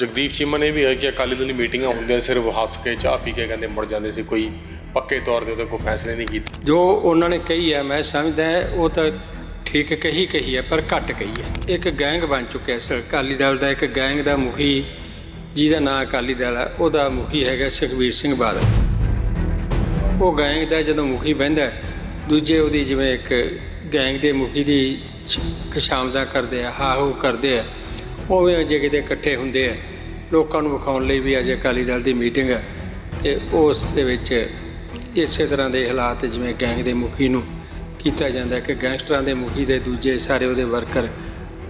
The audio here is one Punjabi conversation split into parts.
ਜਗਦੀਪ ਚੀਮਾ ਨੇ ਵੀ ਹੈ ਕਿ ਅਕਾਲੀ ਦਲ ਦੀ ਮੀਟਿੰਗਾਂ ਹੁੰਦੀਆਂ ਸਿਰਫ ਹੱਸ ਕੇ, ਚਾਹ ਪੀ ਕੇ ਕਹਿੰਦੇ ਮੁੜ ਜਾਂਦੇ ਸੀ, ਕੋਈ ਪੱਕੇ ਤੌਰ ਤੇ ਉਹਦੇ ਕੋਈ ਫੈਸਲੇ ਨਹੀਂ ਕੀਤੇ। ਜੋ ਉਹਨਾਂ ਨੇ ਕਹੀ ਹੈ, ਮੈਂ ਸਮਝਦਾ ਉਹ ਤਾਂ ਠੀਕ ਕਹੀ ਕਹੀ ਹੈ, ਪਰ ਘੱਟ ਕਹੀ ਹੈ। ਇੱਕ ਗੈਂਗ ਬਣ ਚੁੱਕਿਆ ਸਰ, ਅਕਾਲੀ ਦਲ ਦਾ ਇੱਕ ਗੈਂਗ ਦਾ ਮੁਖੀ ਜਿਹਦਾ ਨਾਂ ਅਕਾਲੀ ਦਲ ਹੈ, ਉਹਦਾ ਮੁਖੀ ਹੈਗਾ ਸੁਖਬੀਰ ਸਿੰਘ ਬਾਦਲ। ਉਹ ਗੈਂਗ ਦਾ ਜਦੋਂ ਮੁਖੀ ਬਹਿੰਦਾ ਦੂਜੇ ਉਹਦੀ ਜਿਵੇਂ ਇੱਕ ਗੈਂਗ ਦੇ ਮੁਖੀ ਦੀ ਖਸ਼ਾਮਦਾ ਕਰਦੇ ਆ, ਹਾਹੂ ਕਰਦੇ ਆ ਉਵੇਂ ਅਜੇ ਕਿਤੇ ਇਕੱਠੇ ਹੁੰਦੇ ਆ। ਲੋਕਾਂ ਨੂੰ ਵਿਖਾਉਣ ਲਈ ਵੀ ਅੱਜ ਅਕਾਲੀ ਦਲ ਦੀ ਮੀਟਿੰਗ ਹੈ ਤੇ ਉਸ ਦੇ ਵਿੱਚ ਇਸੇ ਤਰ੍ਹਾਂ ਦੇ ਹਾਲਾਤ ਜਿਵੇਂ ਗੈਂਗ ਦੇ ਮੁਖੀ ਨੂੰ ਕੀਤਾ ਜਾਂਦਾ ਕਿ ਗੈਂਗਸਟਰਾਂ ਦੇ ਮੁਖੀ ਦੇ ਦੂਜੇ ਸਾਰੇ ਉਹਦੇ ਵਰਕਰ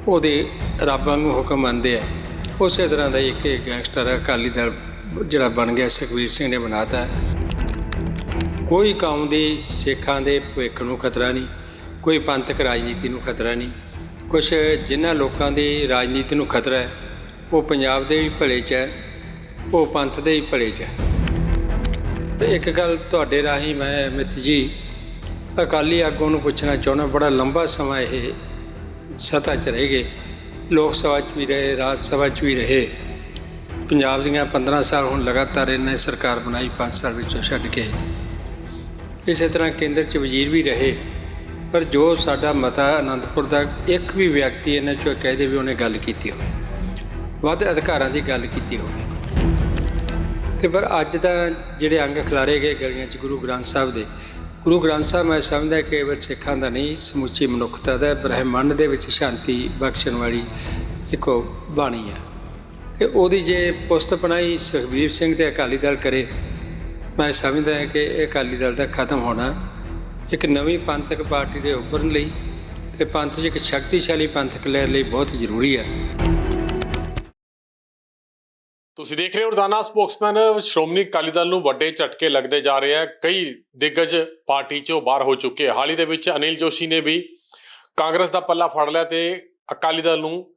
ਉਹਦੇ ਰੱਬਾਂ ਨੂੰ ਹੁਕਮ ਮੰਨਦੇ ਆ। ਉਸੇ ਤਰ੍ਹਾਂ ਦਾ ਇੱਕ ਗੈਂਗਸਟਰ ਅਕਾਲੀ ਦਲ ਜਿਹੜਾ ਬਣ ਗਿਆ ਸੁਖਬੀਰ ਸਿੰਘ ਨੇ ਬਣਾਤਾ। ਕੋਈ ਕੌਮ ਦੀ ਸਿੱਖਾਂ ਦੇ ਭਵਿੱਖ ਨੂੰ ਖਤਰਾ ਨਹੀਂ, ਕੋਈ ਪੰਥਕ ਰਾਜਨੀਤੀ ਨੂੰ ਖਤਰਾ ਨਹੀਂ। ਕੁਝ ਜਿਨ੍ਹਾਂ ਲੋਕਾਂ ਦੀ ਰਾਜਨੀਤੀ ਨੂੰ ਖਤਰਾ ਹੈ, ਉਹ ਪੰਜਾਬ ਦੇ ਵੀ ਭਲੇ 'ਚ ਹੈ, ਉਹ ਪੰਥ ਦੇ ਵੀ ਭਲੇ 'ਚ ਹੈ। ਤੇ ਇੱਕ ਗੱਲ ਤੁਹਾਡੇ ਰਾਹੀਂ ਮੈਂ ਅਮਿਤ ਜੀ, ਅਕਾਲੀ ਆਗੂ ਨੂੰ ਪੁੱਛਣਾ ਚਾਹੁੰਦਾ, ਬੜਾ ਲੰਬਾ ਸਮਾਂ ਇਹ ਸਤਾ 'ਚ ਰਹੇਗੇ ਲੋਕ ਸਭਾ 'ਚ ਵੀ ਰਹੇ, ਰਾਜ ਸਭਾ 'ਚ ਵੀ ਰਹੇ। ਪੰਜਾਬ ਦੀਆਂ 15 ਸਾਲ ਹੁਣ ਲਗਾਤਾਰ ਇਹਨੇ ਸਰਕਾਰ ਬਣਾਈ 5 ਸਾਲ ਵਿੱਚੋਂ ਛੱਡ ਕੇ। ਇਸੇ ਤਰ੍ਹਾਂ ਕੇਂਦਰ 'ਚ ਵਜ਼ੀਰ ਵੀ ਰਹੇ। ਪਰ ਜੋ ਸਾਡਾ ਮਤਾ ਅਨੰਦਪੁਰ ਦਾ, ਇੱਕ ਵੀ ਵਿਅਕਤੀ ਇਹਨਾਂ 'ਚੋਂ ਕਹਿ ਦੇ ਵੀ ਉਹਨੇ ਗੱਲ ਕੀਤੀ ਹੋਵੇ। ਵੱਧ ਅਧਿਕਾਰਾਂ ਦੀ ਗੱਲ ਕੀਤੀ ਹੋਵੇ। ਤੇ ਪਰ ਅੱਜ ਦਾ ਜਿਹੜੇ ਅੰਗ ਖਿਲਾਰੇ ਗਏ ਗਲੀਆਂ 'ਚ ਗੁਰੂ ਗ੍ਰੰਥ ਸਾਹਿਬ ਦੇ, ਗੁਰੂ ਗ੍ਰੰਥ ਸਾਹਿਬ ਮੈਂ ਸਮਝਦਾ ਕਿ ਕੇਵਲ ਸਿੱਖਾਂ ਦਾ ਨਹੀਂ, ਸਮੁੱਚੀ ਮਨੁੱਖਤਾ ਦਾ, ਬ੍ਰਹਿਮੰਡ ਦੇ ਵਿੱਚ ਸ਼ਾਂਤੀ ਬਖਸ਼ਣ ਵਾਲੀ ਇੱਕੋ ਬਾਣੀ ਹੈ। ਤੇ ਉਹਦੀ ਜੇ ਪੁਸਤ ਬਣਾਈ ਸੁਖਬੀਰ ਸਿੰਘ ਤੇ ਅਕਾਲੀ ਦਲ ਕਰੇ, ਮੈਂ ਸਮਝਦਾ ਕਿ ਇਹ ਅਕਾਲੀ ਦਲ ਦਾ ਖਤਮ ਹੋਣਾ ਇੱਕ ਨਵੀਂ ਪੰਥਕ ਪਾਰਟੀ ਦੇ ਉੱਭਰਨ ਲਈ ਤੇ ਪੰਥ 'ਚ ਇੱਕ ਸ਼ਕਤੀਸ਼ਾਲੀ ਪੰਥਕ ਲਹਿਰ ਲਈ ਬਹੁਤ ਜ਼ਰੂਰੀ ਹੈ। ਤੁਸੀਂ ਦੇਖ ਰਹੇ ਹੋ ਰੋਜ਼ਾਨਾ ਸਪੋਕਸਮੈਨ, ਸ਼੍ਰੋਮਣੀ ਅਕਾਲੀ ਦਲ ਨੂੰ ਵੱਡੇ ਝਟਕੇ ਲੱਗਦੇ ਜਾ ਰਹੇ ਆ। ਕਈ ਦਿੱਗਜ ਪਾਰਟੀ ਚੋਂ ਬਾਹਰ ਹੋ ਚੁੱਕੇ ਆ। ਹਾਲ ਹੀ ਦੇ ਵਿੱਚ ਅਨਿਲ ਜੋਸ਼ੀ ਨੇ ਵੀ ਕਾਂਗਰਸ ਦਾ ਪੱਲਾ ਫੜ ਲਿਆ ਤੇ ਅਕਾਲੀ ਦਲ ਨੂੰ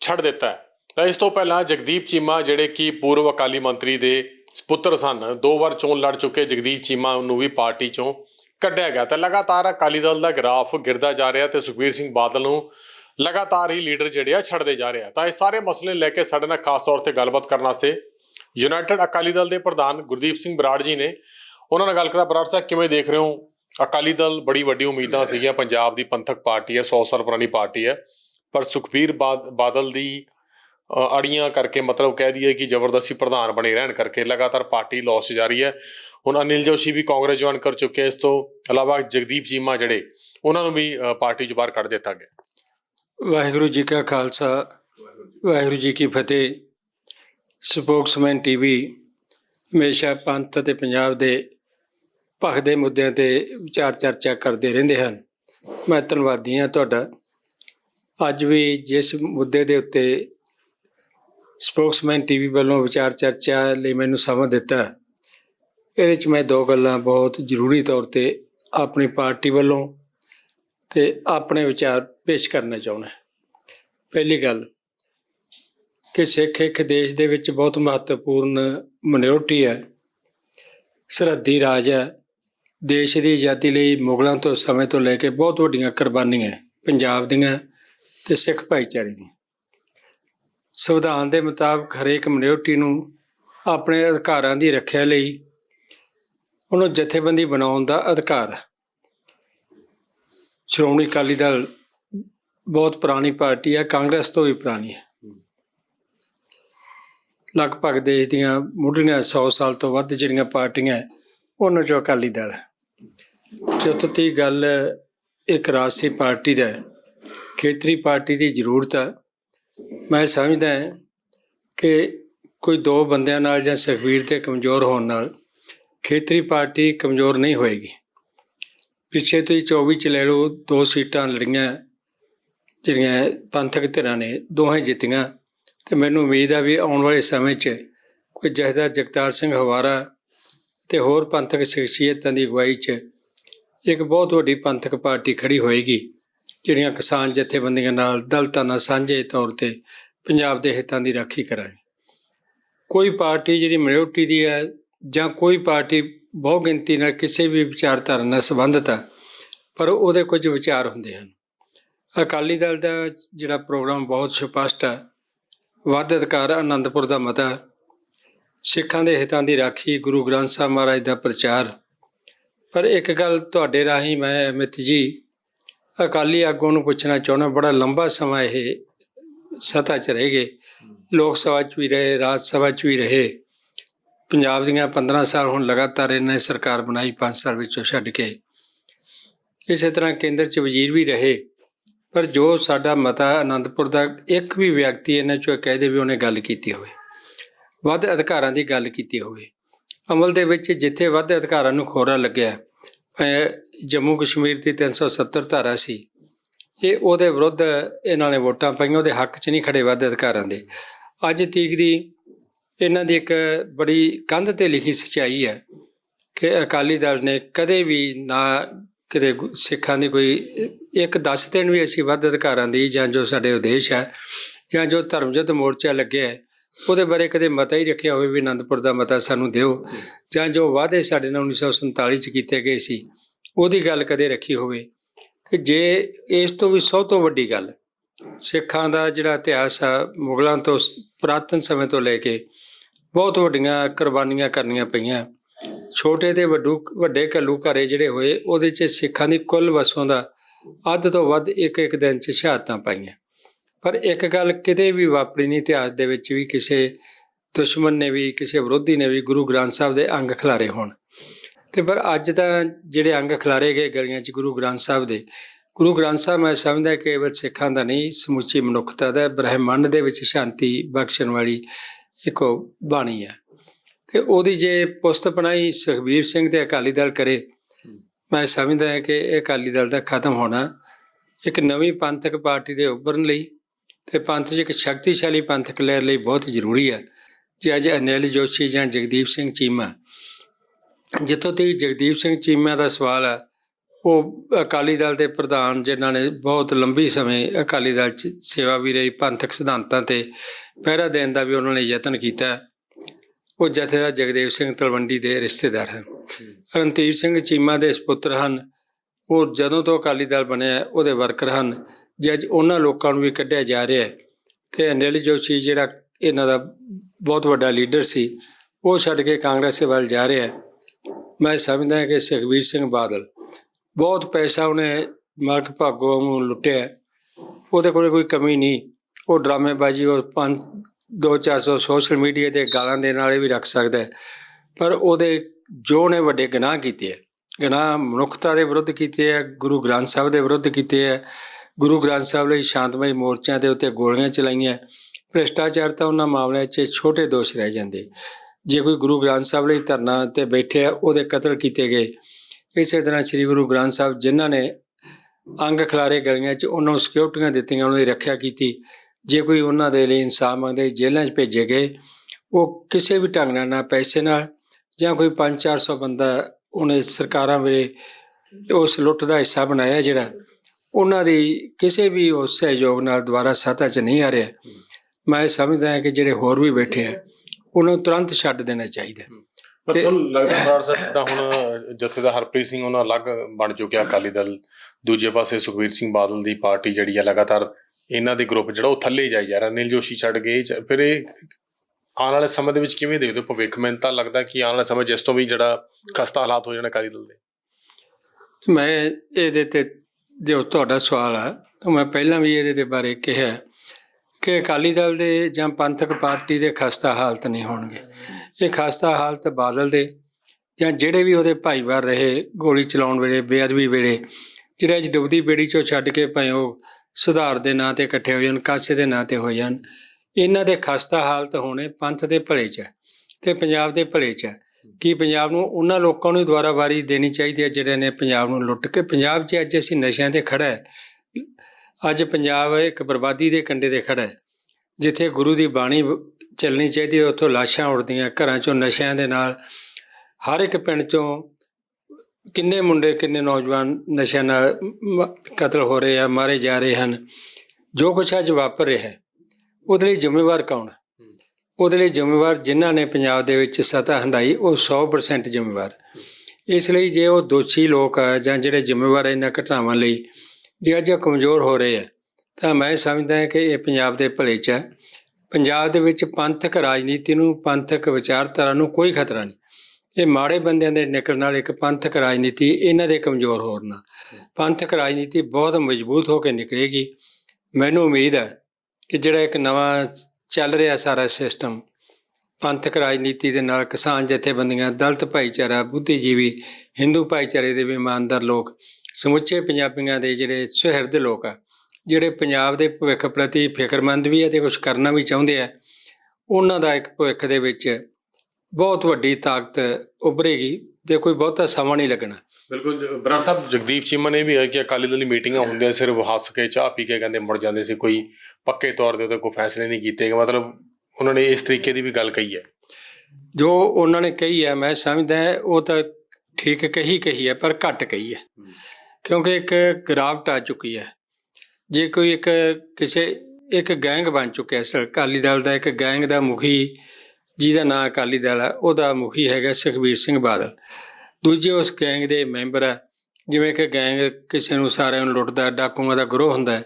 ਛੱਡ ਦਿੱਤਾ ਤਾਂ ਇਸ ਤੋਂ ਪਹਿਲਾਂ ਜਗਦੀਪ ਚੀਮਾ, ਜਿਹੜੇ ਕਿ ਪੂਰਵ ਅਕਾਲੀ ਮੰਤਰੀ ਦੇ ਸੁਪੁੱਤਰ ਸਨ, ਦੋ ਵਾਰ ਚੋਣ ਲੜ ਚੁੱਕੇ। ਜਗਦੀਪ ਚੀਮਾ ਨੂੰ ਵੀ ਪਾਰਟੀ ਚੋਂ ਕੱਢਿਆ ਗਿਆ ਤਾਂ ਲਗਾਤਾਰ ਅਕਾਲੀ ਦਲ ਦਾ ਗ੍ਰਾਫ ਗਿਰਦਾ ਜਾ ਰਿਹਾ ਤੇ ਸੁਖਬੀਰ ਸਿੰਘ ਬਾਦਲ ਨੂੰ ਲਗਾਤਾਰ ਹੀ ਲੀਡਰ ਜਿਹੜੇ ਆ ਛੱਡਦੇ ਜਾ ਰਹੇ ਆ। ਤਾਂ ਇਹ ਸਾਰੇ ਮਸਲੇ ਲੈ ਕੇ ਸਾਡੇ ਨਾਲ ਖਾਸ ਤੌਰ ਤੇ ਗੱਲਬਾਤ ਕਰਨ ਵਾਸਤੇ ਯੂਨਾਈਟਿਡ ਅਕਾਲੀ ਦਲ ਦੇ ਪ੍ਰਧਾਨ ਗੁਰਦੀਪ ਸਿੰਘ ਬਰਾੜ ਜੀ ਨੇ ਉਹਨਾਂ ਨਾਲ ਗੱਲ ਕਰਾਂ ਬਰਾੜ ਸਾਹਿਬ, ਕਿਵੇਂ ਦੇਖ ਰਹੇ ਹੋ? ਅਕਾਲੀ ਦਲ ਬੜੀ ਵੱਡੀ ਉਮੀਦਾਂ ਸੀਗੀਆਂ। ਪੰਜਾਬ ਦੀ ਪੰਥਕ ਪਾਰਟੀ ਹੈ 100 ਸਾਲ ਪੁਰਾਣੀ ਪਾਰਟੀ ਹੈ। ਪਰ ਸੁਖਬੀਰ ਬਾਦ- ਬਾਦਲ ਦੀ ਅੜੀਆਂ ਕਰਕੇ ਮਤਲਬ ਕਹਿ ਦਈਏ ਕਿ ਜ਼ਬਰਦਸਤੀ ਪ੍ਰਧਾਨ ਬਣੇ ਰਹਿਣ ਕਰਕੇ ਲਗਾਤਾਰ ਪਾਰਟੀ ਲਾਸ ਜਾ ਰਹੀ ਹੈ। ਹੁਣ ਅਨਿਲ ਜੋਸ਼ੀ ਵੀ ਕਾਂਗਰਸ ਜੁਆਇਨ ਕਰ ਚੁੱਕੇ ਇਸ ਤੋਂ ਇਲਾਵਾ ਜਗਦੀਪ ਚੀਮਾ ਜਿਹੜੇ, ਉਹਨਾਂ ਨੂੰ ਵੀ ਪਾਰਟੀ ਚੋਂ ਬਾਹਰ ਕੱਢ ਦਿੱਤਾ ਗਿਆ। ਵਾਹਿਗੁਰੂ ਜੀ ਕਾ ਖਾਲਸਾ, ਵਾਹਿਗੁਰੂ ਜੀ ਕੀ ਫਤਿਹ। ਸਪੋਕਸਮੈਨ ਟੀਵੀ ਹਮੇਸ਼ਾ ਪੰਥ ਅਤੇ ਪੰਜਾਬ ਦੇ ਭਖ ਦੇ ਮੁੱਦਿਆਂ ਤੇ ਵਿਚਾਰ ਚਰਚਾ ਕਰਦੇ ਰਹਿੰਦੇ ਹਨ। ਮੈਂ ਧੰਨਵਾਦੀ ਹਾਂ ਤੁਹਾਡਾ। ਅੱਜ ਵੀ ਜਿਸ ਮੁੱਦੇ ਦੇ ਉੱਤੇ ਸਪੋਕਸਮੈਨ ਟੀਵੀ ਵੱਲੋਂ ਵਿਚਾਰ ਚਰਚਾ ਲਈ ਮੈਨੂੰ ਸਮਾਂ ਦਿੱਤਾ। ਇਹਦੇ ਚ ਮੈਂ ਦੋ ਗੱਲਾਂ ਬਹੁਤ ਜ਼ਰੂਰੀ ਤੌਰ ਤੇ ਆਪਣੀ ਪਾਰਟੀ ਵੱਲੋਂ ਤੇ ਆਪਣੇ ਵਿਚਾਰ ਪੇਸ਼ ਕਰਨਾ ਚਾਹੁੰਦਾ ਪਹਿਲੀ ਗੱਲ, ਕਿ ਸਿੱਖ ਇੱਕ ਦੇਸ਼ ਦੇ ਵਿੱਚ ਬਹੁਤ ਮਹੱਤਵਪੂਰਨ ਮਿਨੋਰਟੀ ਹੈ, ਸਰਹੱਦੀ ਰਾਜ ਹੈ, ਦੇਸ਼ ਦੀ ਆਜ਼ਾਦੀ ਲਈ ਮੁਗਲਾਂ ਤੋਂ ਸਮੇਂ ਤੋਂ ਲੈ ਕੇ ਬਹੁਤ ਵੱਡੀਆਂ ਕੁਰਬਾਨੀਆਂ ਪੰਜਾਬ ਦੀਆਂ ਤੇ ਸਿੱਖ ਭਾਈਚਾਰੇ ਦੀਆਂ। ਸੰਵਿਧਾਨ ਦੇ ਮੁਤਾਬਕ ਹਰੇਕ ਮਿਨੋਰਟੀ ਨੂੰ ਆਪਣੇ ਅਧਿਕਾਰਾਂ ਦੀ ਰੱਖਿਆ ਲਈ ਉਹਨੂੰ ਜਥੇਬੰਦੀ ਬਣਾਉਣ ਦਾ ਅਧਿਕਾਰ ਹੈ। ਸ਼੍ਰੋਮਣੀ ਅਕਾਲੀ ਦਲ ਬਹੁਤ ਪੁਰਾਣੀ ਪਾਰਟੀ ਹੈ, ਕਾਂਗਰਸ ਤੋਂ ਵੀ ਪੁਰਾਣੀ ਹੈ। ਲਗਭਗ ਦੇਸ਼ ਦੀਆਂ ਮੁੱਢਲੀਆਂ 100 ਸਾਲ ਤੋਂ ਵੱਧ ਜਿਹੜੀਆਂ ਪਾਰਟੀਆਂ ਉਹਨਾਂ ਚੋਂ ਅਕਾਲੀ ਦਲ ਹੈ। ਚੌਥੀ ਗੱਲ, ਇੱਕ ਰਾਜਸੀ ਪਾਰਟੀ ਦਾ ਖੇਤਰੀ ਪਾਰਟੀ ਦੀ ਜ਼ਰੂਰਤ ਹੈ। ਮੈਂ ਸਮਝਦਾ ਕਿ ਕੋਈ ਦੋ ਬੰਦਿਆਂ ਨਾਲ ਜਾਂ ਸੁਖਬੀਰ ਤੇ ਕਮਜ਼ੋਰ ਹੋਣ ਨਾਲ ਖੇਤਰੀ ਪਾਰਟੀ ਕਮਜ਼ੋਰ ਨਹੀਂ ਹੋਏਗੀ। ਪਿੱਛੇ ਤੁਸੀਂ ਹੀ 24 ਚ ਲੈ ਲਓ, ਦੋ ਸੀਟਾਂ ਲੜੀਆਂ, ਜਿਹੜੀਆਂ ਪੰਥਕ ਧਿਰਾਂ ਨੇ, ਦੋਹੇ ਜਿੱਤੀਆਂ। ਤੇ ਮੈਨੂੰ ਉਮੀਦ ਆ ਵੀ ਆਉਣ ਵਾਲੇ ਸਮੇਂ 'ਚ ਕੋਈ ਜਹਦਾ ਜਗਤਾਰ ਸਿੰਘ ਹਵਾਰਾ ਤੇ ਹੋਰ ਪੰਥਕ ਸ਼ਖਸੀਅਤਾਂ ਦੀ ਅਗਵਾਈ 'ਚ ਇੱਕ ਬਹੁਤ ਵੱਡੀ ਪੰਥਕ ਪਾਰਟੀ ਖੜੀ ਹੋਏਗੀ, ਜਿਹੜੀਆਂ ਕਿਸਾਨ ਜਥੇਬੰਦੀਆਂ ਨਾਲ ਦਲਤਾਂ ਨਾਲ ਸਾਂਝੇ ਤੌਰ ਤੇ ਪੰਜਾਬ ਦੇ ਹਿੱਤਾਂ ਦੀ ਰਾਖੀ ਕਰਾਂਗੇ। ਕੋਈ ਪਾਰਟੀ ਜਿਹੜੀ ਮਿਨੋਰਟੀ ਦੀ ਹੈ ਜਾਂ ਕੋਈ ਪਾਰਟੀ ਬਹੁ ਗਿਣਤੀ ਨਾਲ ਕਿਸੇ ਵੀ ਵਿਚਾਰਧਾਰਾ ਨਾਲ ਸੰਬੰਧਿਤ ਹੈ ਪਰ ਉਹਦੇ ਕੁਝ ਵਿਚਾਰ ਹੁੰਦੇ ਹਨ। ਅਕਾਲੀ ਦਲ ਦਾ ਜਿਹੜਾ ਪ੍ਰੋਗਰਾਮ ਬਹੁਤ ਸਪਸ਼ਟ ਹੈ ਵੱਧ ਅਧਿਕਾਰ ਆਨੰਦਪੁਰ ਦਾ ਮਤਾ, ਸਿੱਖਾਂ ਦੇ ਹਿੱਤਾਂ ਦੀ ਰਾਖੀ, ਗੁਰੂ ਗ੍ਰੰਥ ਸਾਹਿਬ ਮਹਾਰਾਜ ਦਾ ਪ੍ਰਚਾਰ। ਪਰ ਇੱਕ ਗੱਲ ਤੁਹਾਡੇ ਰਾਹੀਂ ਮੈਂ, ਅਮਿਤ ਜੀ, ਅਕਾਲੀ ਆਗੂ ਨੂੰ ਪੁੱਛਣਾ ਚਾਹੁੰਦਾ, ਬੜਾ ਲੰਬਾ ਸਮਾਂ ਇਹ ਸੱਤਾ 'ਚ ਰਹਿ ਗਏ। ਲੋਕ ਸਭਾ 'ਚ ਵੀ ਰਹੇ, ਰਾਜ ਸਭਾ 'ਚ ਵੀ ਰਹੇ। ਪੰਜਾਬ ਦੀਆਂ 15 ਸਾਲ ਹੁਣ ਲਗਾਤਾਰ ਇਹਨਾਂ ਨੇ ਸਰਕਾਰ ਬਣਾਈ 5 ਸਾਲ ਵਿੱਚੋਂ ਛੱਡ ਕੇ। ਇਸੇ ਤਰ੍ਹਾਂ ਕੇਂਦਰ 'ਚ ਵਜ਼ੀਰ ਵੀ ਰਹੇ, ਪਰ ਜੋ ਸਾਡਾ ਮਤਾ ਆਨੰਦਪੁਰ ਦਾ, ਇੱਕ ਵੀ ਵਿਅਕਤੀ ਇਹਨਾਂ 'ਚੋਂ ਕਹਿ ਦੇ ਵੀ ਉਹਨੇ ਗੱਲ ਕੀਤੀ ਹੋਵੇ। ਵੱਧ ਅਧਿਕਾਰਾਂ ਦੀ ਗੱਲ ਕੀਤੀ ਹੋਵੇ। ਅਮਲ ਦੇ ਵਿੱਚ ਜਿੱਥੇ ਵੱਧ ਅਧਿਕਾਰਾਂ ਨੂੰ ਖੋਰਾ ਲੱਗਿਆ ਜੰਮੂ ਕਸ਼ਮੀਰ ਦੀ 370 ਧਾਰਾ ਸੀ। ਇਹ ਉਹਦੇ ਵਿਰੁੱਧ ਇਹਨਾਂ ਨੇ ਵੋਟਾਂ ਪਾਈਆਂ, ਉਹਦੇ ਹੱਕ 'ਚ ਨਹੀਂ ਖੜੇ ਵੱਧ ਅਧਿਕਾਰਾਂ ਦੇ। ਅੱਜ ਤੀਕ ਦੀ ਇਹਨਾਂ ਦੀ ਇੱਕ ਬੜੀ ਕੰਧ ਤੇ ਲਿਖੀ ਸਚਾਈ ਹੈ ਕਿ ਅਕਾਲੀ ਦਲ ਨੇ ਕਦੇ ਵੀ ਨਾ ਕਿਤੇ ਸਿੱਖਾਂ ਦੀ ਕੋਈ, ਇੱਕ ਦਸ ਦਿਨ ਵੀ ਅਸੀਂ ਵੱਧ ਅਧਿਕਾਰਾਂ ਦੀ ਜਾਂ ਜੋ ਸਾਡੇ ਉਦੇਸ਼ ਹੈ ਜਾਂ ਜੋ ਧਰਮਜੋਤ ਮੋਰਚਾ ਲੱਗਿਆ ਹੈ, ਉਹਦੇ ਬਾਰੇ ਕਦੇ ਮਤਾ ਹੀ ਰੱਖਿਆ ਹੋਵੇ ਵੀ ਆਨੰਦਪੁਰ ਦਾ ਮਤਾ ਸਾਨੂੰ ਦਿਓ ਜਾਂ ਜੋ ਵਾਅਦੇ ਸਾਡੇ ਨਾਲ 1947 ਚ ਕੀਤੇ ਗਏ ਸੀ, ਉਹਦੀ ਗੱਲ ਕਦੇ ਰੱਖੀ ਹੋਵੇ। ਤੇ ਜੇ ਇਸ ਤੋਂ ਵੀ ਸਭ ਤੋਂ ਵੱਡੀ ਗੱਲ ਸਿੱਖਾਂ ਦਾ ਜਿਹੜਾ ਇਤਿਹਾਸ ਆ, ਮੁਗਲਾਂ ਤੋਂ ਸ- ਪੁਰਾਤਨ ਸਮੇਂ ਤੋਂ ਲੈ ਕੇ ਬਹੁਤ ਵੱਡੀਆਂ ਕੁਰਬਾਨੀਆਂ ਕਰਨੀਆਂ ਪਈਆਂ। ਛੋਟੇ ਤੇ ਵੱਡੂ, ਵੱਡੇ ਘੱਲੂ ਘਰੇ ਜਿਹੜੇ ਹੋਏ, ਉਹਦੇ 'ਚ ਸਿੱਖਾਂ ਦੀ ਕੁੱਲ ਵਸੋਂ ਦਾ ਅੱਧ ਤੋਂ ਵੱਧ ਇੱਕ ਇੱਕ ਦਿਨ 'ਚ ਸ਼ਹਾਦਤਾਂ ਪਾਈਆਂ। ਪਰ ਇੱਕ ਗੱਲ ਕਿਤੇ ਵੀ ਵਾਪਰੀ ਨਹੀਂ, ਇਤਿਹਾਸ ਦੇ ਵਿੱਚ ਵੀ ਕਿਸੇ ਦੁਸ਼ਮਣ ਨੇ ਵੀ, ਕਿਸੇ ਵਿਰੋਧੀ ਨੇ ਵੀ ਗੁਰੂ ਗ੍ਰੰਥ ਸਾਹਿਬ ਦੇ ਅੰਗ ਖਿਲਾਰੇ ਹੋਣ। ਤੇ ਪਰ ਅੱਜ ਤਾਂ ਜਿਹੜੇ ਅੰਗ ਖਿਲਾਰੇ ਗਏ ਗਲੀਆਂ 'ਚ ਗੁਰੂ ਗ੍ਰੰਥ ਸਾਹਿਬ ਦੇ, ਗੁਰੂ ਗ੍ਰੰਥ ਸਾਹਿਬ ਮੈਂ ਸਮਝਦਾ ਕਿ ਕੇਵਲ ਸਿੱਖਾਂ ਦਾ ਨਹੀਂ, ਸਮੁੱਚੀ ਮਨੁੱਖਤਾ ਦਾ, ਬ੍ਰਹਿਮੰਡ ਦੇ ਵਿੱਚ ਸ਼ਾਂਤੀ ਬਖਸ਼ਣ ਵਾਲੀ ਇੱਕ ਉਹ ਬਾਣੀ ਹੈ। ਤੇ ਉਹਦੀ ਜੇ ਪੁਸਤ ਬਣਾਈ ਸੁਖਬੀਰ ਸਿੰਘ ਤੇ ਅਕਾਲੀ ਦਲ ਕਰੇ, ਮੈਂ ਸਮਝਦਾ ਹਾਂ ਕਿ ਇਹ ਅਕਾਲੀ ਦਲ ਦਾ ਖਤਮ ਹੋਣਾ ਇੱਕ ਨਵੀਂ ਪੰਥਕ ਪਾਰਟੀ ਦੇ ਉੱਭਰਨ ਲਈ ਤੇ ਪੰਥ 'ਚ ਇੱਕ ਸ਼ਕਤੀਸ਼ਾਲੀ ਪੰਥਕ ਲਹਿਰ ਲਈ ਬਹੁਤ ਜ਼ਰੂਰੀ ਹੈ। ਜੇ ਅੱਜ ਅਨਿਲ ਜੋਸ਼ੀ ਜਾਂ ਜਗਦੀਪ ਸਿੰਘ ਚੀਮਾ, ਜਿੱਥੋਂ ਤੱਕ ਜਗਦੀਪ ਸਿੰਘ ਚੀਮਾ ਦਾ ਸਵਾਲ ਹੈ, ਉਹ ਅਕਾਲੀ ਦਲ ਦੇ ਪ੍ਰਧਾਨ ਜਿਨ੍ਹਾਂ ਨੇ ਬਹੁਤ ਲੰਬੀ ਸਮੇਂ ਅਕਾਲੀ ਦਲ 'ਚ ਸੇਵਾ ਵੀ ਰਹੀ, ਪੰਥਕ ਸਿਧਾਂਤਾਂ ਤੇ ਪਹਿਰਾ ਦੇਣ ਦਾ ਵੀ ਉਹਨਾਂ ਨੇ ਯਤਨ ਕੀਤਾ। ਉਹ ਜਥੇਦਾਰ ਜਗਦੇਵ ਸਿੰਘ ਤਲਵੰਡੀ ਦੇ ਰਿਸ਼ਤੇਦਾਰ ਹਨ। ਰਣਧੀਰ ਸਿੰਘ ਚੀਮਾ ਦੇ ਸੁਪੁੱਤਰ ਹਨ। ਉਹ ਜਦੋਂ ਤੋਂ ਅਕਾਲੀ ਦਲ ਬਣਿਆ ਉਹਦੇ ਵਰਕਰ ਹਨ। ਜੇ ਅੱਜ ਉਹਨਾਂ ਲੋਕਾਂ ਨੂੰ ਵੀ ਕੱਢਿਆ ਜਾ ਰਿਹਾ ਹੈ ਤੇ ਅਨਿਲ ਜੋਸ਼ੀ ਜਿਹੜਾ ਇਹਨਾਂ ਦਾ ਬਹੁਤ ਵੱਡਾ ਲੀਡਰ ਸੀ ਉਹ ਛੱਡ ਕੇ ਕਾਂਗਰਸ ਵੱਲ ਜਾ ਰਿਹਾ ਹੈ। ਮੈਂ ਸਮਝਦਾ ਹਾਂ ਕਿ ਸੁਖਬੀਰ ਸਿੰਘ ਬਾਦਲ ਬਹੁਤ ਪੈਸਾ ਉਹਨੇ ਮਾਲਕ ਭਾਗੋ ਨੂੰ ਲੁੱਟਿਆ। ਉਹਦੇ ਕੋਲ ਕੋਈ ਕਮੀ ਨਹੀਂ। ਉਹ ਡਰਾਮੇਬਾਜ਼ੀ ਉਹ ਪੰਜ 2-400 ਸੋਸ਼ਲ ਮੀਡੀਆ ਤੇ ਗਾਲਾਂ ਦੇਣ ਵਾਲੇ ਵੀ ਰੱਖ ਸਕਦਾ ਪਰ ਉਹਦੇ ਜੋ ਨੇ ਵੱਡੇ ਗੁਨਾਹ ਕੀਤੇ ਹੈ, ਗੁਨਾਹ ਮਨੁੱਖਤਾ ਦੇ ਵਿਰੁੱਧ ਕੀਤੇ ਹੈ, ਗੁਰੂ ਗ੍ਰੰਥ ਸਾਹਿਬ ਦੇ ਵਿਰੁੱਧ ਕੀਤੇ ਹੈ। ਗੁਰੂ ਗ੍ਰੰਥ ਸਾਹਿਬ ਲਈ ਸ਼ਾਂਤਮਈ ਮੋਰਚਿਆਂ ਦੇ ਉੱਤੇ ਗੋਲੀਆਂ ਚਲਾਈਆਂ। ਭ੍ਰਿਸ਼ਟਾਚਾਰ ਤਾਂ ਉਹਨਾਂ ਮਾਮਲਿਆਂ 'ਚ ਛੋਟੇ ਦੋਸ਼ ਰਹਿ ਜਾਂਦੇ। ਜੇ ਕੋਈ ਗੁਰੂ ਗ੍ਰੰਥ ਸਾਹਿਬ ਲਈ ਧਰਨਾ ਤੇ ਬੈਠੇ ਆ, ਉਹਦੇ ਕਤਲ ਕੀਤੇ ਗਏ। ਇਸੇ ਤਰ੍ਹਾਂ ਸ੍ਰੀ ਗੁਰੂ ਗ੍ਰੰਥ ਸਾਹਿਬ ਜਿਨ੍ਹਾਂ ਨੇ ਅੰਗ ਖਿਲਾਰੇ ਗਲੀਆਂ 'ਚ ਉਹਨਾਂ ਨੂੰ ਸਿਕਿਉਰਟੀਆਂ ਦਿੱਤੀਆਂ, ਉਹਨਾਂ ਦੀ ਰੱਖਿਆ ਕੀਤੀ। ਜੇ ਕੋਈ ਉਹਨਾਂ ਦੇ ਲਈ ਇਨਸਾਫ ਮੰਗਦੇ ਜੇਲ੍ਹਾਂ 'ਚ ਭੇਜੇ ਗਏ ਉਹ ਕਿਸੇ ਵੀ ਢੰਗ ਨਾਲ ਨਾ ਪੈਸੇ ਨਾਲ ਜਾਂ ਕੋਈ 5-400 ਬੰਦਾ ਉਹਨੇ ਸਰਕਾਰਾਂ ਵੇਲੇ ਉਸ ਲੁੱਟ ਦਾ ਹਿੱਸਾ ਬਣਾਇਆ ਜਿਹੜਾ ਉਹਨਾਂ ਦੀ ਕਿਸੇ ਵੀ ਉਸ ਸਹਿਯੋਗ ਨਾਲ ਦੁਬਾਰਾ ਸੱਤਾ 'ਚ ਨਹੀਂ ਆ ਰਿਹਾ। ਮੈਂ ਸਮਝਦਾ ਹਾਂ ਕਿ ਜਿਹੜੇ ਹੋਰ ਵੀ ਬੈਠੇ ਆ ਉਹਨਾਂ ਨੂੰ ਤੁਰੰਤ ਛੱਡ ਦੇਣਾ ਚਾਹੀਦਾ ਪਰ ਤੁਹਾਨੂੰ ਲੱਗਦਾ ਬਰਾੜ ਸਾਹਿਬ ਜਿੱਦਾਂ ਹੁਣ ਜਥੇਦਾਰ ਹਰਪ੍ਰੀਤ ਸਿੰਘ ਉਹਨਾਂ ਅਲੱਗ ਬਣ ਚੁੱਕਿਆ ਅਕਾਲੀ ਦਲ। ਦੂਜੇ ਪਾਸੇ ਸੁਖਬੀਰ ਸਿੰਘ ਬਾਦਲ ਦੀ ਪਾਰਟੀ ਜਿਹੜੀ ਆ ਲਗਾਤਾਰ ਇਹਨਾਂ ਦੇ ਗਰੁੱਪ ਜਿਹੜਾ ਉਹ ਥੱਲੇ ਹੀ ਜਾਈ ਜਾ ਰਿਹਾ, ਅਨਿਲ ਜੋਸ਼ੀ ਛੱਡ ਗਏ ਫਿਰ ਇਹ ਆਉਣ ਵਾਲੇ ਸਮੇਂ ਦੇ ਵਿੱਚ ਕਿਵੇਂ ਦੇਖਦੇ ਹੋ ਭਵਿੱਖ? ਮੈਨੂੰ ਤਾਂ ਲੱਗਦਾ ਕਿ ਆਉਣ ਵਾਲੇ ਸਮੇਂ ਜਿਸ ਤੋਂ ਵੀ ਜਿਹੜਾ ਖਸਤਾ ਹਾਲਾਤ ਹੋ ਜਾਣ ਅਕਾਲੀ ਦਲ ਦੇ। ਮੈਂ ਇਹਦੇ ਤੇ, ਜੋ ਤੁਹਾਡਾ ਸਵਾਲ ਆ ਤਾਂ ਮੈਂ ਪਹਿਲਾਂ ਵੀ ਇਹਦੇ ਦੇ ਬਾਰੇ ਕਿਹਾ ਕਿ ਅਕਾਲੀ ਦਲ ਦੇ ਜਾਂ ਪੰਥਕ ਪਾਰਟੀ ਦੇ ਖਸਤਾ ਹਾਲਤ ਨਹੀਂ ਹੋਣਗੇ। ਇਹ ਖਸਤਾ ਹਾਲਤ ਬਾਦਲ ਦੇ ਜਾਂ ਜਿਹੜੇ ਵੀ ਉਹਦੇ ਭਾਈਵਾਰ ਰਹੇ, ਗੋਲੀ ਚਲਾਉਣ ਵੇਲੇ, ਬੇਅਦਬੀ ਵੇਲੇ, ਜਿਹੜੇ ਅੱਜ ਡੁੱਬਦੀ ਬੇੜੀ ਚੋਂ ਛੱਡ ਕੇ ਭਾਵੇਂ ਉਹ ਸੁਧਾਰ ਦੇ ਨਾਂ ਤੇ ਇਕੱਠੇ ਹੋ ਜਾਣ, ਕਾਸੇ ਦੇ ਨਾਂ ਤੇ ਹੋ ਜਾਣ। ਇਹਨਾਂ ਦੇ ਖਸਤਾ ਹਾਲਤ ਹੋਣੇ ਪੰਥ ਦੇ ਭਲੇ 'ਚ ਹੈ ਤੇ ਪੰਜਾਬ ਦੇ ਭਲੇ 'ਚ ਹੈ। ਕਿ ਪੰਜਾਬ ਨੂੰ ਉਹਨਾਂ ਲੋਕਾਂ ਨੂੰ ਦੁਆਰਾ ਵਾਰੀ ਦੇਣੀ ਚਾਹੀਦੀ ਹੈ ਜਿਹੜੇ ਨੇ ਪੰਜਾਬ ਨੂੰ ਲੁੱਟ ਕੇ, ਪੰਜਾਬ 'ਚ ਅੱਜ ਅਸੀਂ ਨਸ਼ਿਆਂ ਤੇ ਖੜਾ ਹੈ। ਅੱਜ ਪੰਜਾਬ ਇੱਕ ਬਰਬਾਦੀ ਦੇ ਕੰਢੇ ਤੇ ਖੜਾ ਹੈ। ਜਿੱਥੇ ਗੁਰੂ ਦੀ ਬਾਣੀ ਚੱਲਣੀ ਚਾਹੀਦੀ ਹੈ, ਉੱਥੋਂ ਲਾਸ਼ਾਂ ਉੜਦੀਆਂ ਘਰਾਂ 'ਚੋਂ ਨਸ਼ਿਆਂ ਦੇ ਨਾਲ ਹਰ ਇੱਕ ਪਿੰਡ 'ਚੋਂ ਕਿੰਨੇ ਮੁੰਡੇ ਕਿੰਨੇ ਨੌਜਵਾਨ ਨਸ਼ਿਆਂ ਨਾਲ ਮ- ਕਤਲ ਹੋ ਰਹੇ ਆ ਮਾਰੇ ਜਾ ਰਹੇ ਹਨ? ਜੋ ਕੁਛ ਅੱਜ ਵਾਪਰ ਰਿਹਾ ਹੈ ਉਹਦੇ ਲਈ ਜ਼ਿੰਮੇਵਾਰ ਕੌਣ ਹੈ? ਉਹਦੇ ਲਈ ਜ਼ਿੰਮੇਵਾਰ ਜਿਨ੍ਹਾਂ ਨੇ ਪੰਜਾਬ ਦੇ ਵਿੱਚ ਸਤਾ ਹੰਡਾਈ ਉਹ 100% ਜ਼ਿੰਮੇਵਾਰ ਇਸ ਲਈ ਜੇ ਉਹ ਦੋਸ਼ੀ ਲੋਕ ਆ ਜਾਂ ਜਿਹੜੇ ਜ਼ਿੰਮੇਵਾਰ ਇਹਨਾਂ ਘਟਨਾਵਾਂ ਲਈ ਜੇ ਅੱਜ ਕਮਜ਼ੋਰ ਹੋ ਰਹੇ ਆ ਤਾਂ ਮੈਂ ਸਮਝਦਾ ਹਾਂ ਕਿ ਇਹ ਪੰਜਾਬ ਦੇ ਭਲੇ 'ਚ ਹੈ। ਪੰਜਾਬ ਦੇ ਵਿੱਚ ਪੰਥਕ ਰਾਜਨੀਤੀ ਨੂੰ ਪੰਥਕ ਵਿਚਾਰਧਾਰਾ ਨੂੰ ਕੋਈ ਖਤਰਾ ਨਹੀਂ। ਇਹ ਮਾੜੇ ਬੰਦਿਆਂ ਦੇ ਨਿਕਲਣ ਨਾਲ ਇੱਕ ਪੰਥਕ ਰਾਜਨੀਤੀ ਇਹਨਾਂ ਦੇ ਕਮਜ਼ੋਰ ਹੋਣ ਨਾਲ। ਪੰਥਕ ਰਾਜਨੀਤੀ ਬਹੁਤ ਮਜ਼ਬੂਤ ਹੋ ਕੇ ਨਿਕਲੇਗੀ। ਮੈਨੂੰ ਉਮੀਦ ਹੈ ਕਿ ਜਿਹੜਾ ਇੱਕ ਨਵਾਂ ਚੱਲ ਰਿਹਾ ਸਾਰਾ ਸਿਸਟਮ ਪੰਥਕ ਰਾਜਨੀਤੀ ਦੇ ਨਾਲ ਕਿਸਾਨ ਜਥੇਬੰਦੀਆਂ, ਦਲਤ ਭਾਈਚਾਰਾ, ਬੁੱਧੀਜੀਵੀ, ਹਿੰਦੂ ਭਾਈਚਾਰੇ ਦੇ ਵੀ ਇਮਾਨਦਾਰ ਲੋਕ, ਸਮੁੱਚੇ ਪੰਜਾਬੀਆਂ ਦੇ ਜਿਹੜੇ ਸੁਹਿਰਦ ਲੋਕ ਆ, ਜਿਹੜੇ ਪੰਜਾਬ ਦੇ ਭਵਿੱਖ ਪ੍ਰਤੀ ਫਿਕਰਮੰਦ ਵੀ ਹੈ ਤੇ ਕੁਝ ਕਰਨਾ ਵੀ ਚਾਹੁੰਦੇ ਆ, ਉਹਨਾਂ ਦਾ ਇੱਕ ਭਵਿੱਖ ਦੇ ਵਿੱਚ ਬਹੁਤ ਵੱਡੀ ਤਾਕਤ ਉੱਭਰੇਗੀ ਤੇ ਕੋਈ ਬਹੁਤਾ ਸਮਾਂ ਨਹੀਂ ਲੱਗਣਾ। ਬਿਲਕੁਲ ਬਰਾੜ ਸਾਹਿਬ ਜਗਦੀਪ ਚੀਮਾ ਨੇ ਵੀ ਹੈ ਕਿ ਅਕਾਲੀ ਦਲ ਦੀ ਮੀਟਿੰਗਾਂ ਹੁੰਦੀਆਂ ਸਿਰਫ ਹੱਸ ਕੇ ਚਾਹ ਪੀ ਕੇ ਕਹਿੰਦੇ ਮੁੜ ਜਾਂਦੇ ਸੀ ਕੋਈ ਪੱਕੇ ਤੌਰ ਦੇ ਉੱਤੇ ਕੋਈ ਫੈਸਲੇ ਨਹੀਂ ਕੀਤੇ ਗਏ। ਮਤਲਬ ਉਹਨਾਂ ਨੇ ਇਸ ਤਰੀਕੇ ਦੀ ਵੀ ਗੱਲ ਕਹੀ ਹੈ। ਜੋ ਉਹਨਾਂ ਨੇ ਕਹੀ ਹੈ ਮੈਂ ਸਮਝਦਾ ਉਹ ਤਾਂ ਠੀਕ ਕਹੀ ਕਹੀ ਹੈ ਪਰ ਘੱਟ ਕਹੀ ਹੈ। ਕਿਉਂਕਿ ਇੱਕ ਗਿਰਾਵਟ ਆ ਚੁੱਕੀ ਹੈ। ਜੇ ਕੋਈ ਇੱਕ ਕਿਸੇ ਇੱਕ ਗੈਂਗ ਬਣ ਚੁੱਕਿਆ ਸਰ ਅਕਾਲੀ ਦਲ ਦਾ ਇੱਕ ਗੈਂਗ ਦਾ ਮੁਖੀ ਜਿਹਦਾ ਨਾਂ ਅਕਾਲੀ ਦਲ ਹੈ, ਉਹਦਾ ਮੁਖੀ ਹੈਗਾ ਸੁਖਬੀਰ ਸਿੰਘ ਬਾਦਲ। ਦੂਜੇ ਉਸ ਗੈਂਗ ਦੇ ਮੈਂਬਰ ਹੈ, ਜਿਵੇਂ ਕਿ ਗੈਂਗ ਕਿਸੇ ਨੂੰ ਸਾਰਿਆਂ ਨੂੰ ਲੁੱਟਦਾ ਡਾਕੂਆਂ ਦਾ ਗਰੋਹ ਹੁੰਦਾ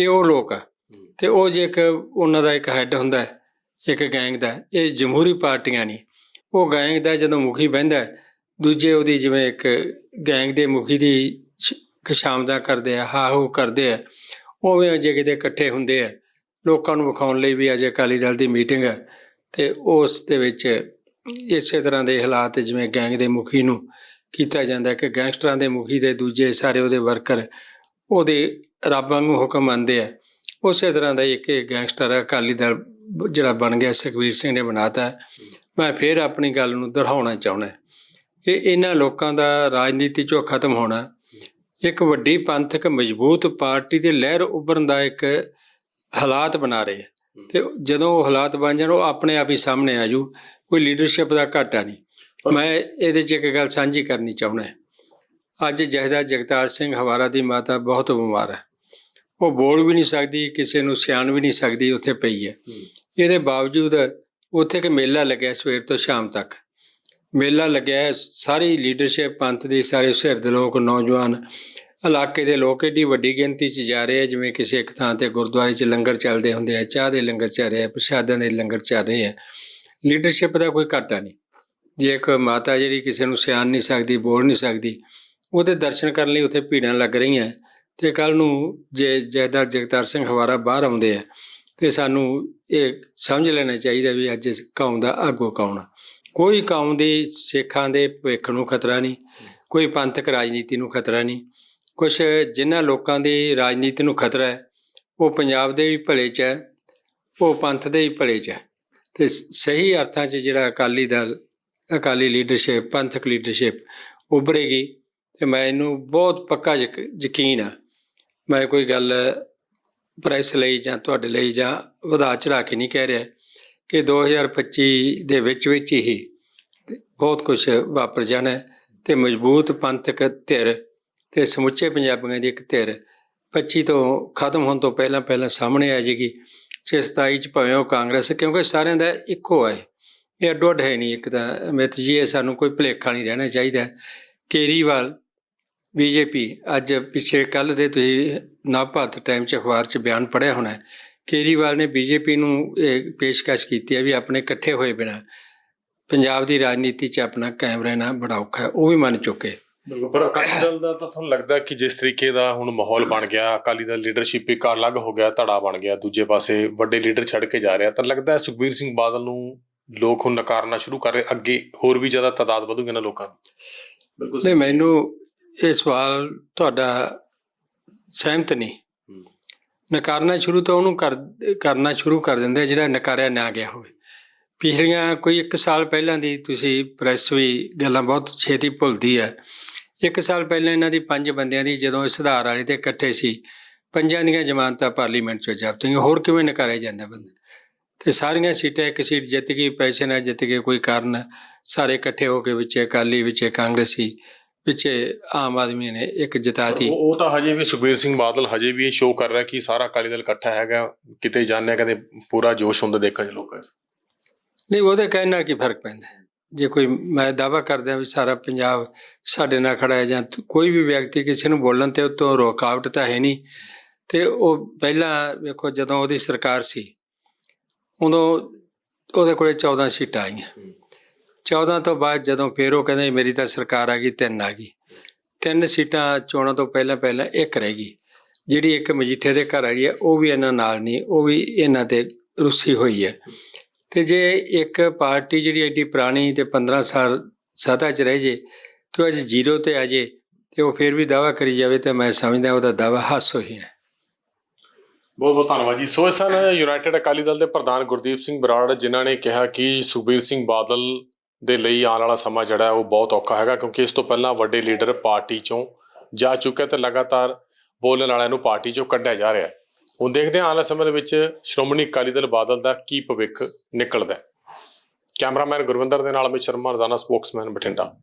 ਇਹ ਉਹ ਲੋਕ ਆ ਤੇ ਉਹ ਜੇ ਇੱਕ ਉਹਨਾਂ ਦਾ ਇੱਕ ਹੈੱਡ ਹੁੰਦਾ ਇੱਕ ਗੈਂਗ ਦਾ, ਇਹ ਜਮਹੂਰੀ ਪਾਰਟੀਆਂ ਨਹੀਂ ਉਹ ਗੈਂਗ ਦਾ ਜਦੋਂ ਮੁਖੀ ਬਹਿੰਦਾ ਦੂਜੇ ਉਹਦੀ ਜਿਵੇਂ ਇੱਕ ਗੈਂਗ ਦੇ ਮੁਖੀ ਦੀ ਖਸ਼ਾਮਦਾ ਕਰਦੇ ਆ ਹਾ ਹੋ ਕਰਦੇ ਆ, ਉਵੇਂ ਜੇ ਕਿਤੇ ਇਕੱਠੇ ਹੁੰਦੇ ਆ। ਲੋਕਾਂ ਨੂੰ ਵਿਖਾਉਣ ਲਈ ਵੀ ਅੱਜ ਅਕਾਲੀ ਦਲ ਦੀ ਮੀਟਿੰਗ ਹੈ। ਤੇ ਉਸ ਦੇ ਵਿੱਚ ਇਸੇ ਤਰ੍ਹਾਂ ਦੇ ਹਾਲਾਤ ਜਿਵੇਂ ਗੈਂਗ ਦੇ ਮੁਖੀ ਨੂੰ ਕੀਤਾ ਜਾਂਦਾ ਕਿ ਗੈਂਗਸਟਰਾਂ ਦੇ ਮੁਖੀ ਦੇ ਦੂਜੇ ਸਾਰੇ ਉਹਦੇ ਵਰਕਰ ਉਹਦੇ ਰੱਬ ਵਾਂਗੂ ਹੁਕਮ ਮੰਨਦੇ ਆ ਉਸੇ ਤਰ੍ਹਾਂ ਦਾ ਇੱਕ ਗੈਂਗਸਟਰ ਅਕਾਲੀ ਦਲ ਜਿਹੜਾ ਬਣ ਗਿਆ, ਸੁਖਬੀਰ ਸਿੰਘ ਨੇ ਬਣਾਤਾ ਹੈ। ਮੈਂ ਫਿਰ ਆਪਣੀ ਗੱਲ ਨੂੰ ਦੁਹਰਾਉਣਾ ਚਾਹੁੰਦਾ ਕਿ ਇਹਨਾਂ ਲੋਕਾਂ ਦਾ ਰਾਜਨੀਤੀ ਚੋਂ ਖਤਮ ਹੋਣਾ ਇੱਕ ਵੱਡੀ ਪੰਥਕ ਮਜ਼ਬੂਤ ਪਾਰਟੀ ਦੀ ਲਹਿਰ ਉੱਭਰਨ ਦਾ ਇੱਕ ਹਾਲਾਤ ਬਣਾ ਰਹੇ ਹੈ ਤੇ ਜਦੋਂ ਉਹ ਹਾਲਾਤ ਬਣ ਜਾਣ ਉਹ ਆਪਣੇ ਆਪ ਹੀ ਸਾਹਮਣੇ ਆ ਜੂ ਕੋਈ ਲੀਡਰਸ਼ਿਪ ਦਾ ਘਾਟਾ ਨਹੀਂ। ਮੈਂ ਇਹਦੇ 'ਚ ਇੱਕ ਗੱਲ ਸਾਂਝੀ ਕਰਨੀ ਚਾਹੁੰਦਾ ਅੱਜ ਜਹਦਾ ਜਗਤਾਰ ਸਿੰਘ ਹਵਾਰਾ ਦੀ ਮਾਤਾ ਬਹੁਤ ਬਿਮਾਰ ਹੈ। ਉਹ ਬੋਲ ਵੀ ਨਹੀਂ ਸਕਦੀ ਕਿਸੇ ਨੂੰ ਸਿਆਣ ਵੀ ਨਹੀਂ ਸਕਦੀ ਉੱਥੇ ਪਈ ਹੈ। ਇਹਦੇ ਬਾਵਜੂਦ ਉੱਥੇ ਇੱਕ ਮੇਲਾ ਲੱਗਿਆ ਸਵੇਰ ਤੋਂ ਸ਼ਾਮ ਤੱਕ। ਮੇਲਾ ਲੱਗਿਆ ਸਾਰੀ ਲੀਡਰਸ਼ਿਪ ਪੰਥ ਦੀ ਸਾਰੇ ਸਿਰ ਦੇ ਲੋਕ ਨੌਜਵਾਨ ਇਲਾਕੇ ਦੇ ਲੋਕ ਏਡੀ ਵੱਡੀ ਗਿਣਤੀ 'ਚ ਜਾ ਰਹੇ ਆ, ਜਿਵੇਂ ਕਿਸੇ ਇੱਕ ਥਾਂ ਤੇ ਗੁਰਦੁਆਰੇ 'ਚ ਲੰਗਰ ਚੱਲਦੇ ਹੁੰਦੇ ਆ, ਚਾਹ ਦੇ ਲੰਗਰ ਚੱਲ ਰਹੇ ਆ, ਪ੍ਰਸ਼ਾਦਾਂ ਦੇ ਲੰਗਰ ਚੱਲ ਰਹੇ ਆ। ਲੀਡਰਸ਼ਿਪ ਦਾ ਕੋਈ ਘਾਟਾ ਨਹੀਂ। ਜੇ ਇੱਕ ਮਾਤਾ ਜਿਹੜੀ ਕਿਸੇ ਨੂੰ ਸਿਆਣ ਨਹੀਂ ਸਕਦੀ, ਬੋਲ ਨਹੀਂ ਸਕਦੀ, ਉਹਦੇ ਦਰਸ਼ਨ ਕਰਨ ਲਈ ਉੱਥੇ ਭੀੜਾਂ ਲੱਗ ਰਹੀਆਂ। ਤੇ ਕੱਲ ਨੂੰ ਜੇ ਜੈਦਾਰ ਜਗਤਾਰ ਸਿੰਘ ਹਵਾਰਾ ਬਾਹਰ ਆਉਂਦੇ ਆ, ਤੇ ਸਾਨੂੰ ਇਹ ਸਮਝ ਲੈਣਾ ਚਾਹੀਦਾ ਵੀ ਅੱਜ ਇਸ ਕੌਮ ਦਾ ਆਗੂ ਕੌਣ ਆ। ਕੋਈ ਕੌਮ ਦੇ ਸਿੱਖਾਂ ਦੇ ਭਵਿੱਖ ਨੂੰ ਖਤਰਾ ਨਹੀਂ, ਕੋਈ ਪੰਥਕ ਰਾਜਨੀਤੀ ਨੂੰ ਖਤਰਾ ਨਹੀਂ। ਕੁਝ ਜਿਨ੍ਹਾਂ ਲੋਕਾਂ ਦੀ ਰਾਜਨੀਤੀ ਨੂੰ ਖਤਰਾ ਹੈ, ਉਹ ਪੰਜਾਬ ਦੇ ਵੀ ਭਲੇ 'ਚ ਹੈ, ਉਹ ਪੰਥ ਦੇ ਵੀ ਭਲੇ 'ਚ ਹੈ। ਤੇ ਸਹੀ ਅਰਥਾਂ 'ਚ ਜਿਹੜਾ ਅਕਾਲੀ ਦਲ, ਅਕਾਲੀ ਲੀਡਰਸ਼ਿਪ, ਪੰਥਕ ਲੀਡਰਸ਼ਿਪ ਉਭਰੇਗੀ, ਤੇ ਮੈਂ ਇਹਨੂੰ ਬਹੁਤ ਪੱਕਾ ਯਕ- ਯਕੀਨ ਆ। ਮੈਂ ਕੋਈ ਗੱਲ ਪ੍ਰੈਸ ਲਈ ਜਾਂ ਤੁਹਾਡੇ ਲਈ ਜਾਂ ਵਧਾ ਚੜਾ ਕੇ ਨਹੀਂ ਕਹਿ ਰਿਹਾ ਕਿ 2025 ਦੇ ਵਿੱਚ ਵਿੱਚ ਹੀ ਬਹੁਤ ਕੁਝ ਵਾਪਰ ਜਾਣਾ ਹੈ ਤੇ ਮਜ਼ਬੂਤ ਪੰਥਕ ਧਿਰ ਤੇ ਸਮੁੱਚੇ ਪੰਜਾਬੀਆਂ ਦੀ ਇੱਕ ਧਿਰ 25 ਤੋਂ ਖਤਮ ਹੋਣ ਤੋਂ ਪਹਿਲਾਂ ਪਹਿਲਾਂ ਸਾਹਮਣੇ ਆ ਜਾਏਗੀ। ਛੇ 27 ਚ ਭਾਵੇਂ ਉਹ ਕਾਂਗਰਸ, ਕਿਉਂਕਿ ਸਾਰਿਆਂ ਦਾ ਇੱਕੋ ਹੈ ਇਹ। ਅੱਡੋ ਅੱਡ ਹੈ ਨਹੀਂ ਇੱਕ ਤਾਂ। ਮਿੱਤ ਜੀ, ਇਹ ਸਾਨੂੰ ਕੋਈ ਭੁਲੇਖਾ ਨਹੀਂ ਰਹਿਣਾ ਚਾਹੀਦਾ। ਕੇਰੀਵਾਲ, ਬੀਜੇਪੀ, ਅੱਜ ਪਿਛੇ ਕੱਲ ਦੇ ਤੁਸੀਂ ਨਵਭਾਰਤ ਟਾਈਮ ਚ ਅਖਬਾਰ ਚ ਬਿਆਨ ਪੜਿਆ ਹੋਣਾ ਹੈ। ਕੇਰੀਵਾਲ ਨੇ ਬੀਜੇਪੀ ਨੂੰ ਇਹ ਪੇਸ਼ਕਸ਼ ਕੀਤੀ ਹੈ ਵੀ ਆਪਣੇ ਇਕੱਠੇ ਹੋਏ ਬਿਨਾ ਪੰਜਾਬ ਦੀ ਰਾਜਨੀਤੀ 'ਚ ਆਪਣਾ ਕਾਇਮ ਰਹਿਣਾ ਬੜਾ ਔਖਾ ਹੈ। ਉਹ ਵੀ ਮੰਨ ਚੁੱਕੇ। ਬਿਲਕੁਲ। ਪਰ ਅਕਾਲੀ ਦਲ ਦਾ ਤਾਂ ਤੁਹਾਨੂੰ ਲੱਗਦਾ ਕਿ ਜਿਸ ਤਰੀਕੇ ਦਾ ਹੁਣ ਮਾਹੌਲ ਬਣ ਗਿਆ ਅਕਾਲੀ ਦਲ ਲੀਡਰਸ਼ਿਪ ਇੱਕ ਅਲੱਗ ਹੋ ਗਿਆ ਧੜਾ ਬਣ ਗਿਆ ਦੂਜੇ ਪਾਸੇ ਵੱਡੇ ਲੀਡਰ ਛੱਡ ਕੇ ਜਾ ਰਿਹਾ ਤਾਂ ਲੱਗਦਾ ਹੈ ਸੁਖਬੀਰ ਸਿੰਘ ਬਾਦਲ ਨੂੰ ਲੋਕ ਹੁਣ ਨਕਾਰਨਾ ਸ਼ੁਰੂ ਕਰ ਰਹੇ ਅੱਗੇ ਹੋਰ ਵੀ ਜ਼ਿਆਦਾ ਤਾਦਾਦ ਵਧੂਗੀ ਨਾ ਲੋਕਾਂ ਦੀ? ਬਿਲਕੁਲ ਨਹੀਂ ਮੈਨੂੰ ਇਹ ਸਵਾਲ ਤੁਹਾਡਾ ਸਹਿਮਤ ਨਹੀਂ। ਨਕਾਰਨਾ ਸ਼ੁਰੂ ਤਾਂ ਉਹਨੂੰ ਕਰ ਕਰਨਾ ਸ਼ੁਰੂ ਕਰ ਦਿੰਦੇ ਜਿਹੜਾ ਨਕਾਰਿਆ ਨਾ ਗਿਆ ਹੋਵੇ। ਪਿਛਲੀਆਂ ਕੋਈ 1 ਸਾਲ ਪਹਿਲਾਂ ਦੀ ਤੁਸੀਂ ਪ੍ਰੈਸ ਵੀ ਗੱਲਾਂ ਬਹੁਤ ਛੇਤੀ ਭੁੱਲਦੀ ਹੈ। 1 ਸਾਲ ਪਹਿਲਾਂ ਇਹਨਾਂ ਦੀ ਪੰਜ ਬੰਦਿਆਂ ਦੀ ਜਦੋਂ ਇਹ ਸੁਧਾਰ ਵਾਲੇ ਤੇ ਇਕੱਠੇ ਸੀ ਪੰਜਾਂ ਦੀਆਂ ਜ਼ਮਾਨਤਾਂ ਪਾਰਲੀਮੈਂਟ ਚੋਂ ਜ਼ਬਤ ਹੋਈਆਂ। ਹੋਰ ਕਿਵੇਂ ਨਕਾਰਿਆ ਜਾਂਦਾ ਬੰਦਾ? ਤੇ ਸਾਰੀਆਂ ਸੀਟਾਂ ਇੱਕ ਸੀਟ ਜਿੱਤ ਗਈ ਪੈਸੇ ਨਾਲ ਜਿੱਤ ਗਏ ਕੋਈ ਕਾਰਨ ਸਾਰੇ ਇਕੱਠੇ ਹੋ ਕੇ ਵਿੱਚੇ ਅਕਾਲੀ ਵਿੱਚੇ ਕਾਂਗਰਸੀ ਵਿੱਚੇ ਆਮ ਆਦਮੀ ਨੇ ਇੱਕ ਜਿਤਾਤੀ ਉਹ ਤਾਂ ਹਜੇ ਵੀ ਸੁਖਬੀਰ ਸਿੰਘ ਬਾਦਲ ਹਜੇ ਵੀ ਇਹ ਸ਼ੋਅ ਕਰ ਰਿਹਾ ਕਿ ਸਾਰਾ ਅਕਾਲੀ ਦਲ ਇਕੱਠਾ ਹੈਗਾ ਕਿਤੇ ਜਾਣਿਆ ਕਹਿੰਦੇ ਪੂਰਾ ਜੋਸ਼ ਹੁੰਦਾ ਦੇਖਣ ਚ ਲੋਕਾਂ 'ਚ। ਨਹੀਂ ਉਹਦੇ ਕਹਿਣ ਕੀ ਫ਼ਰਕ ਪੈਂਦਾ? ਜੇ ਕੋਈ ਮੈਂ ਦਾਵਾ ਕਰਦਾ ਵੀ ਸਾਰਾ ਪੰਜਾਬ ਸਾਡੇ ਨਾਲ ਖੜਾ ਹੈ ਜਾਂ ਕੋਈ ਵੀ ਵਿਅਕਤੀ ਕਿਸੇ ਨੂੰ ਬੋਲਣ ਤੇ ਉਤੋਂ ਰੁਕਾਵਟ ਤਾਂ ਹੈ ਨਹੀਂ। ਤੇ ਉਹ ਪਹਿਲਾਂ ਵੇਖੋ ਜਦੋਂ ਉਹਦੀ ਸਰਕਾਰ ਸੀ, ਉਦੋਂ ਉਹਦੇ ਕੋਲੇ 14 ਸੀਟਾਂ ਆਈਆਂ। 14 ਤੋਂ ਬਾਅਦ ਜਦੋਂ ਫਿਰ ਉਹ ਕਹਿੰਦੇ ਮੇਰੀ ਤਾਂ ਸਰਕਾਰ ਆ ਗਈ, ਤਿੰਨ ਆ ਗਈ। ਤਿੰਨ ਸੀਟਾਂ ਚੋਣਾਂ ਤੋਂ ਪਹਿਲਾਂ ਪਹਿਲਾਂ ਇੱਕ ਰਹਿ ਗਈ। ਜਿਹੜੀ ਇੱਕ ਮਜੀਠੇ ਦੇ ਘਰ ਆਈ ਹੈ, ਉਹ ਵੀ ਇਹਨਾਂ ਨਾਲ ਨਹੀਂ, ਉਹ ਵੀ ਇਹਨਾਂ ਤੇ ਰੁੱਸੀ ਹੋਈ ਹੈ। ਤੇ ਜੇ ਇੱਕ ਪਾਰਟੀ ਜਿਹੜੀ ਐਡੀ ਪੁਰਾਣੀ ਤੇ 15 ਸਾਲ ਸੱਤਾ 'ਚ ਰਹਿ ਜੇ, ਤੇ ਉਹ ਅੱਜ ਜ਼ੀਰੋ ਤੇ ਆ ਜੇ, ਤੇ ਉਹ ਫਿਰ ਵੀ ਦਾਵਾ ਕਰੀ ਜਾਵੇ ਤੇ ਮੈਂ ਸਮਝਦਾ ਉਹਦਾ ਦਾਵਾ ਹਾਸੋਹੀਣ ਹੈ ਬਹੁਤ ਬਹੁਤ ਧੰਨਵਾਦ ਜੀ। ਸੋ ਇਸ ਸਨ ਯੂਨਾਈਟਿਡ ਅਕਾਲੀ ਦਲ ਦੇ ਪ੍ਰਧਾਨ ਗੁਰਦੀਪ ਸਿੰਘ ਬਰਾੜ ਜਿਨ੍ਹਾਂ ਨੇ ਕਿਹਾ ਕਿ ਸੁਖਬੀਰ ਸਿੰਘ ਬਾਦਲ ਦੇ ਲਈ ਆਉਣ ਵਾਲਾ ਸਮਾਂ ਜਿਹੜਾ ਉਹ ਬਹੁਤ ਔਖਾ ਹੈਗਾ, ਕਿਉਂਕਿ ਇਸ ਤੋਂ ਪਹਿਲਾਂ ਵੱਡੇ ਲੀਡਰ ਪਾਰਟੀ ਚੋਂ ਜਾ ਚੁੱਕੇ ਤੇ ਲਗਾਤਾਰ ਬੋਲਣ ਵਾਲਿਆਂ ਨੂੰ ਪਾਰਟੀ ਚੋਂ ਕੱਢਿਆ ਜਾ ਰਿਹਾ ਹੈ। ਹੁਣ ਦੇਖਦੇ ਹਾਂ ਆਉਣ ਸਮੇਂ ਦੇ ਵਿੱਚ ਸ਼੍ਰੋਮਣੀ ਅਕਾਲੀ ਦਲ ਬਾਦਲ ਦਾ ਕੀ ਭਵਿੱਖ ਨਿਕਲਦਾ ਹੈ। ਕੈਮਰਾਮੈਨ ਗੁਰਵਿੰਦਰ ਦੇ ਨਾਲ ਅਮਿਤ ਸ਼ਰਮਾ, ਰੋਜ਼ਾਨਾ ਸਪੋਕਸਮੈਨ ਬਠਿੰਡਾ।